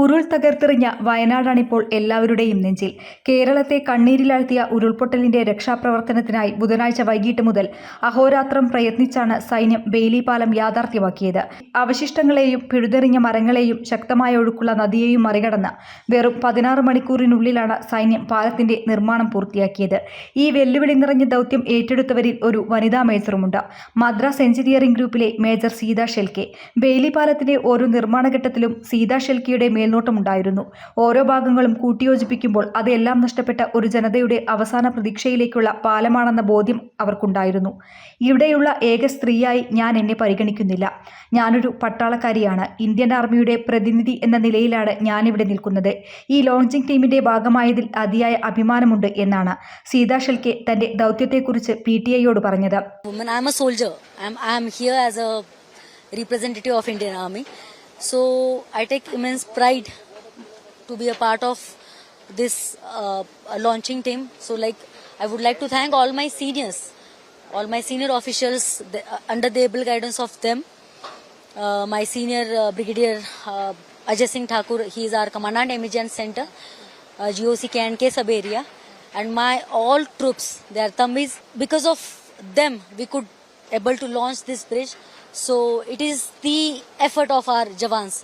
ഉരുൾ തകർത്തെറിഞ്ഞ വയനാടാണിപ്പോൾ എല്ലാവരുടെയും നെഞ്ചിൽ. കേരളത്തെ കണ്ണീരിലാഴ്ത്തിയ ഉരുൾപൊട്ടലിന്റെ രക്ഷാപ്രവർത്തനത്തിനായി ബുധനാഴ്ച വൈകിട്ട് മുതൽ അഹോരാത്രം പ്രയത്നിച്ചാണ് സൈന്യം ബെയിലി പാലം യാഥാർത്ഥ്യമാക്കിയത്. അവശിഷ്ടങ്ങളെയും പിഴുതെറിഞ്ഞ മരങ്ങളെയും ശക്തമായ ഒഴുക്കുള്ള നദിയെയും മറികടന്ന് വെറും പതിനാറ് മണിക്കൂറിനുള്ളിലാണ് സൈന്യം പാലത്തിന്റെ നിർമ്മാണം പൂർത്തിയാക്കിയത്. ഈ വെല്ലുവിളി നിറഞ്ഞ ദൗത്യം ഏറ്റെടുത്തവരിൽ ഒരു വനിതാ മേജറുമുണ്ട്. മദ്രാസ് എഞ്ചിനീയറിംഗ് ഗ്രൂപ്പിലെ മേജർ സീത ഷെൽക്കെ. ബെയിലി പാലത്തിന്റെ ഓരോ നിർമ്മാണ ഘട്ടത്തിലും സീത ഷെൽക്കിയുടെ മേൽനോട്ടമുണ്ടായിരുന്നു. ഓരോ ഭാഗങ്ങളും കൂട്ടിയോജിപ്പിക്കുമ്പോൾ അതെല്ലാം നഷ്ടപ്പെട്ട ഒരു ജനതയുടെ അവസാന പ്രതീക്ഷയിലേക്കുള്ള പാലമാണെന്ന ബോധ്യം അവർക്കുണ്ടായിരുന്നു. ഇവിടെയുള്ള ഏക സ്ത്രീയായി ഞാൻ എന്നെ പരിഗണിക്കുന്നില്ല. ഞാനൊരു പട്ടാളക്കാരിയാണ്. ഇന്ത്യൻ ആർമിയുടെ പ്രതിനിധി എന്ന നിലയിലാണ് ഞാനിവിടെ നിൽക്കുന്നത്. ഈ ലോഞ്ചിങ് ടീമിന്റെ ഭാഗമായതിൽ അതിയായ അഭിമാനമുണ്ട് എന്നാണ് സീതാ ഷെൽക്കെ തന്റെ ദൗത്യത്തെക്കുറിച്ച് പി ടി ഐയോട് പറഞ്ഞത്. I'm here as a representative of Indian Army. So I take immense pride to be a part of this uh, launching team. So like I would like to thank all my seniors, all my senior officials the, uh, under the able guidance of them. Uh, my senior uh, brigadier uh, Ajay Singh Thakur, he is our commandant Emergency Center, uh, GOC KNK sub area, and my all troops, their thumbis. Because of them, we could able to launch this bridge. So it is the effort of our Javans.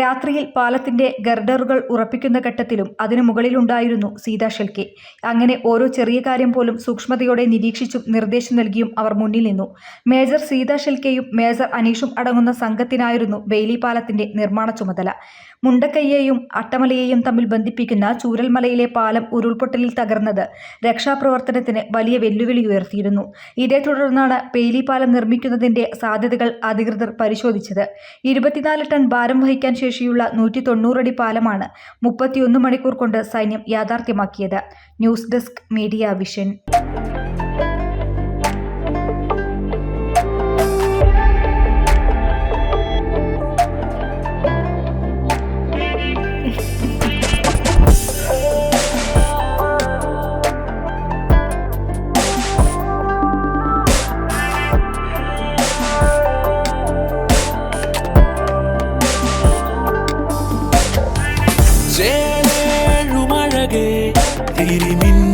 രാത്രിയിൽ പാലത്തിന്റെ ഗർഡറുകൾ ഉറപ്പിക്കുന്ന ഘട്ടത്തിലും അതിനു മുകളിലുണ്ടായിരുന്നു സീതാ ഷെൽക്കെ. അങ്ങനെ ഓരോ ചെറിയ കാര്യം പോലും സൂക്ഷ്മതയോടെ നിരീക്ഷിച്ചും നിർദ്ദേശം നൽകിയും അവർ മുന്നിൽ നിന്നു. മേജർ സീതാ ഷെൽക്കെയും മേജർ അനീഷും അടങ്ങുന്ന സംഘത്തിനായിരുന്നു ബെയിലി പാലത്തിന്റെ നിർമ്മാണ ചുമതല. മുണ്ടക്കയ്യെയും അട്ടമലയെയും തമ്മിൽ ബന്ധിപ്പിക്കുന്ന ചൂരൽമലയിലെ പാലം ഉരുൾപൊട്ടലിൽ തകർന്നത് രക്ഷാപ്രവർത്തനത്തിന് വലിയ വെല്ലുവിളി ഉയർത്തിയിരുന്നു. ഇതേ തുടർന്നാണ് പേലി പാലം നിർമ്മിക്കുന്നതിന്റെ സാധ്യതകൾ അധികൃതർ പരിശോധിച്ചത്. ഇരുപത്തിനാല് ടൺ ഭാരം വഹിക്കാൻ ശേഷിയുള്ള നൂറ്റി തൊണ്ണൂറടി പാലമാണ് മുപ്പത്തിയൊന്ന് മണിക്കൂർ കൊണ്ട് സൈന്യം യാഥാർത്ഥ്യമാക്കിയത്. News desk media vision. तेरी मिन